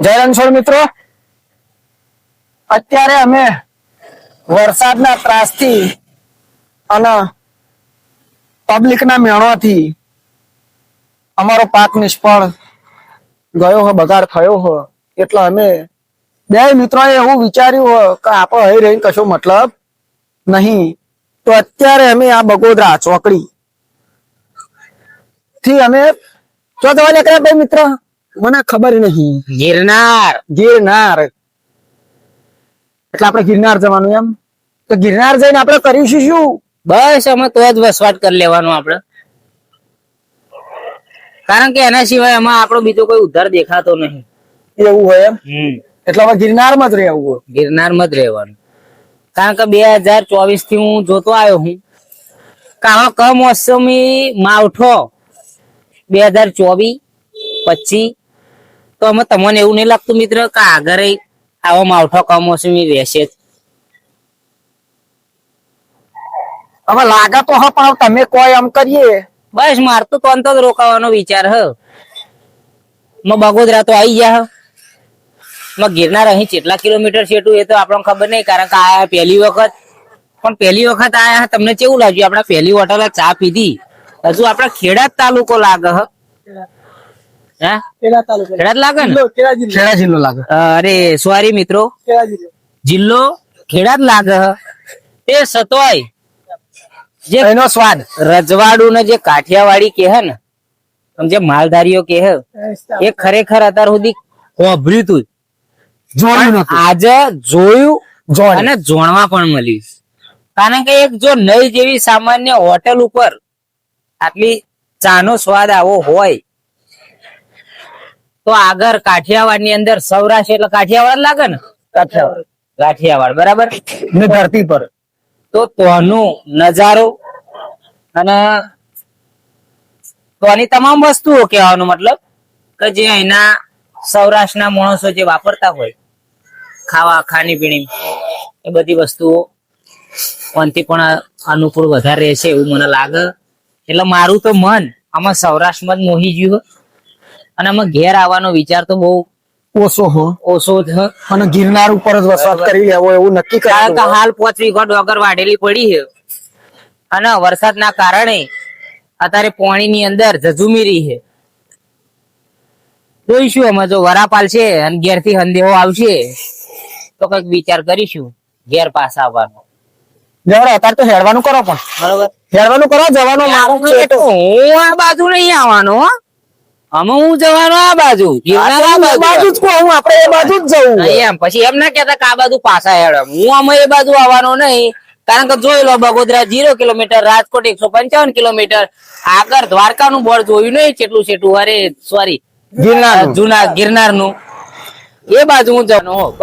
જય રણછોડ મિત્રો. અત્યારે અમે વરસાદના ત્રાસથી અને પબ્લિકના મેણોથી અમારો પાક નિષ્ફળ ગયો હો બગાડ થયો હો એટલે અમે બે મિત્રોએ એવું વિચાર્યું હો કે આપણે અહીં રહીને કશો મતલબ નહીં. તો અત્યારે અમે આ બગોદરા, ચોકડી થી અમે જો જવા નીકળ્યા બે મિત્ર? મને ખબર નહીં. ગિરનાર. ગિરનાર. એટલે આપણે ગિરનાર જવાનું એમ? તો ગિરનાર જઈને આપણે કરીશું શું બસ અમે તો જ વસવાટ કરી લેવાનું આપણે. કારણ કે એના સિવાય એમાં આપણો બીજો કોઈ ઉદ્ધાર દેખાતો નહીં. એવું હોય એમ? હમ. એટલે હવે ગિરનારમાં જ રહેવું હોય. ગિરનારમાં જ રહેવાનું. કારણ કે બે હજાર ચોવીસથી હું જોતો આવ્યો હું. કે કમોસમી માવઠો બે હજાર ચોવીસ પચીસ તો અમે તમને એવું નહીં લાગતું મિત્ર કે આગળ આવો માવઠો કમોસમી રહેશે જ. હવે લાગે તો હા પણ તમે કોઈ એમ કરીએ. બસ માર તો તોન તો જ રોકાવાનો વિચાર હ. મ બગોદરા તો આવી ગયા હ. મ ગિરનાર અહીં કેટલા કિલોમીટર છેટું એ તો આપણને ખબર નહીં કારણ કે આયા પહેલી વખત. પણ પહેલી વખત આયા તમને કેવું લાગ્યું? આપણે પહેલી હોટલે ચા પીધી. હજુ આપણે ખેડા તાલુકો લાગે હ. લાગે ને? ખેડા જિલ્લો. લાગે. અરે સોરી મિત્રો. જિલ્લો. ખેડા જ લાગે. તે સતોય. જે એનો સ્વાદ. રજવાડું ને જે કાઠિયાવાડી કે હે ને જે માલધારીઓ કે હે એ ખરેખર અત્યાર સુધી હોભર્યું તું. આજે જોયું. અને જોણવા પણ મળ્યું. કારણ કે એક જો નઈ જેવી સામાન્ય હોટેલ ઉપર આટલી ચાનો સ્વાદ આવો હોય તો આગળ કાઠિયાવાડની અંદર સૌરાષ્ટ્ર એટલે કાઠિયાવાડ લાગે ને કાઠિયાવાડ. કાઠિયાવાડ બરાબર ને ધરતી પર તો તોનું નજારો અને તોની તમામ વસ્તુઓ કહેવાનો મતલબ કે જે અહીંના સૌરાષ્ટ્રના માણસો જે વાપરતા હોય ખાવા ખાણી પીણી એ બધી વસ્તુઓ કોનથી પણ અનુકૂળ વધારે રહેશે એવું મને લાગે એટલે મારું તો મન આમાં સૌરાષ્ટ્રમાં જ મોહી ગયું. અને આમાં ઘેર આવવાનો વિચાર તો બહુ ઓછો હો. ઓછો છે અને ગિરનાર ઉપર જ વસવાટ કરી લેવો એવું નક્કી કર્યું કે હાલ પોચ વીઘો ડોગર વાઢેલી પડી છે. અને વરસાદના કારણે અત્યારે પાણીની અંદર રહી છે. જોઈશું અમે જો વરાપાલ છે અને ઘેરથી હંદેહો આવશે તો કંઈક વિચાર કરીશું ઘેર પાછા આવવાનો. જવડે અત્યારે તો હેડવાનું કરો પણ. બરોબર. હેડવાનું કરો જવાનો મારો હું આ બાજુ નહીં આવવાનો હો. અમે હું જવાનો આ બાજુ? ગિરનાર આ આ બાજુ જ કહું આપણે એ બાજુ જ જવું. એમ. પછી એમ ના કેતા કે આ બાજુ પાછા હેડે. હું અમે એ બાજુ આવવાનો નહીં. કારણ કે જોઈ લો બગોદરા જીરો કિલોમીટર રાજકોટ એકસો પંચાવન કિલોમીટર આગળ દ્વારકા નું બોર્ડ જોયું નહીં કેટલું છેટું અરે સોરી ગિરનાર જુના ગિરનારનું એ બાજુ હું જવાનો હો